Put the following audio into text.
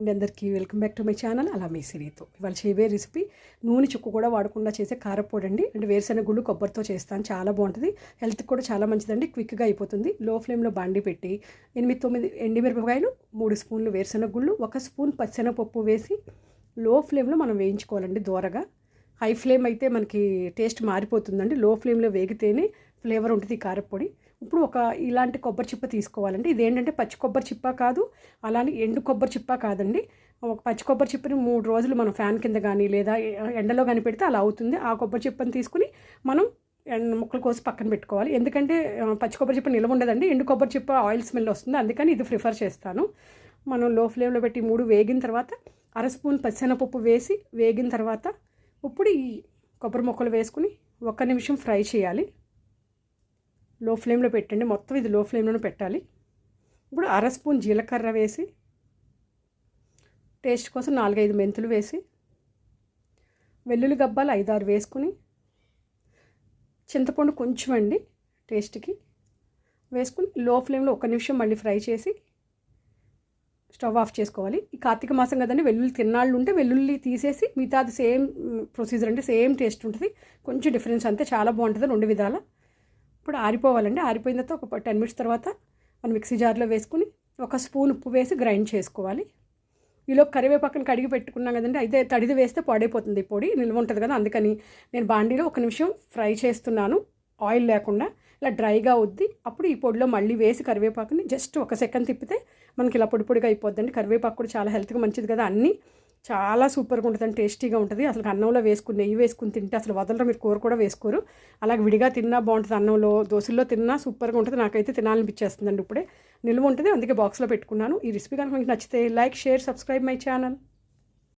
అండి అందరికీ welcome back to my channel. అలా మీ సిరితో ఇవాళ చేయబోయే రెసిపీ నూనె చుక్కు కూడా వాడకుండా చేసే కారపొడి అండి. అంటే వేరుశెనగ గుళ్ళు కొబ్బరితో చేస్తాను. చాలా బాగుంటుంది. హెల్త్కి కూడా చాలా మంచిదండి. క్విక్గా అయిపోతుంది. లో ఫ్లేమ్లో బండి పెట్టి ఎనిమిది తొమ్మిది ఎండిమిరపకాయలు మూడు స్పూన్లు వేరుశెనగ గుళ్ళు ఒక స్పూన్ పచ్చెనపప్పు వేసి లో ఫ్లేమ్లో మనం వేయించుకోవాలండి దూరగా. హై ఫ్లేమ్ అయితే మనకి టేస్ట్ మారిపోతుందండి. లో ఫ్లేమ్లో వేగితేనే ఫ్లేవర్ ఉంటుంది కారపొడి. ఇప్పుడు ఒక ఇలాంటి కొబ్బరి చిప్ప తీసుకోవాలండి. ఇదేంటంటే పచ్చి కొబ్బరి చిప్ప కాదు అలానే ఎండు కొబ్బరి చిప్ప కాదండి. ఒక పచ్చి కొబ్బరి చిప్పని మూడు రోజులు మనం ఫ్యాన్ కింద కానీ లేదా ఎండలో కానీ పెడితే అలా అవుతుంది. ఆ కొబ్బరి చిప్పని తీసుకుని మనం ఎండ ముక్కలు కోసి పక్కన పెట్టుకోవాలి. ఎందుకంటే పచ్చి కొబ్బరి చిప్ప నిల్వ ఉండదండి. ఎండు కొబ్బరి చిప్ప ఆయిల్ స్మెల్ వస్తుంది. అందుకని ఇది ప్రిఫర్ చేస్తాను. మనం లో ఫ్లేమ్లో పెట్టి మూడు వేగిన తర్వాత అర స్పూన్ పచ్చెనపప్పు వేసి వేగిన తర్వాత ఇప్పుడు ఈ కొబ్బరి ముక్కలు వేసుకుని ఒక్క నిమిషం ఫ్రై చేయాలి. లో ఫ్లేమ్లో పెట్టండి. మొత్తం ఇది లో ఫ్లేమ్లోనే పెట్టాలి. ఇప్పుడు అర స్పూన్ జీలకర్ర వేసి టేస్ట్ కోసం నాలుగైదు మెంతులు వేసి వెల్లుల్లి గబ్బాలు ఐదారు వేసుకుని చింతపండు కొంచెం అండి టేస్ట్కి వేసుకుని లో ఫ్లేమ్లో ఒక నిమిషం మళ్ళీ ఫ్రై చేసి స్టవ్ ఆఫ్ చేసుకోవాలి. ఈ కార్తీక మాసం కదండి వెల్లుల్లి తిన్నాళ్ళు ఉంటే వెల్లుల్లి తీసేసి మిగతాది సేమ్ ప్రొసీజర్ అంటే సేమ్ టేస్ట్ ఉంటుంది. కొంచెం డిఫరెన్స్ అంతే చాలా బాగుంటుంది రెండు విధాల. ఇప్పుడు ఆరిపోవాలండి. ఆరిపోయిన తర్వాత ఒక టెన్ మినిట్స్ తర్వాత మనం మిక్సీ జార్లో వేసుకుని ఒక స్పూన్ ఉప్పు వేసి గ్రైండ్ చేసుకోవాలి. ఈలో కరివేపాకుని కడిగి పెట్టుకున్నాం కదండి. అయితే తడిది వేస్తే పాడైపోతుంది ఈ పొడి. నిల్వ ఉంటుంది కదా అందుకని నేను బాండీలో ఒక నిమిషం ఫ్రై చేస్తున్నాను. ఆయిల్ లేకుండా ఇలా డ్రైగా వద్ది అప్పుడు ఈ పొడిలో మళ్ళీ వేసి కరివేపాకుని జస్ట్ ఒక సెకండ్ తిప్పితే మనకి ఇలా పొడి పొడిగా అయిపోద్దండి. కరివేపాకు కూడా చాలా హెల్త్గా మంచిది కదా అన్నీ. చాలా సూపర్గా ఉంటుంది టేస్టీగా ఉంటుంది అసలు అన్నంలో వేసుకుని నెయ్యి వేసుకుని తింటే అసలు వదలరు. మీరు కూర కూడా వేసుకోరు. అలాగే విడిగా తిన్నా బాగుంటుంది అన్నంలో. దోశల్లో తిన్నా సూపర్గా ఉంటుంది నాకైతే తినాలనిపించేస్తుందండి ఇప్పుడే. నిల్వ ఉంటుంది. అందుకే బాక్స్లో పెట్టుకున్నాను. ఈ రెసిపీ కనుక మీకు నచ్చితే like share subscribe my channel.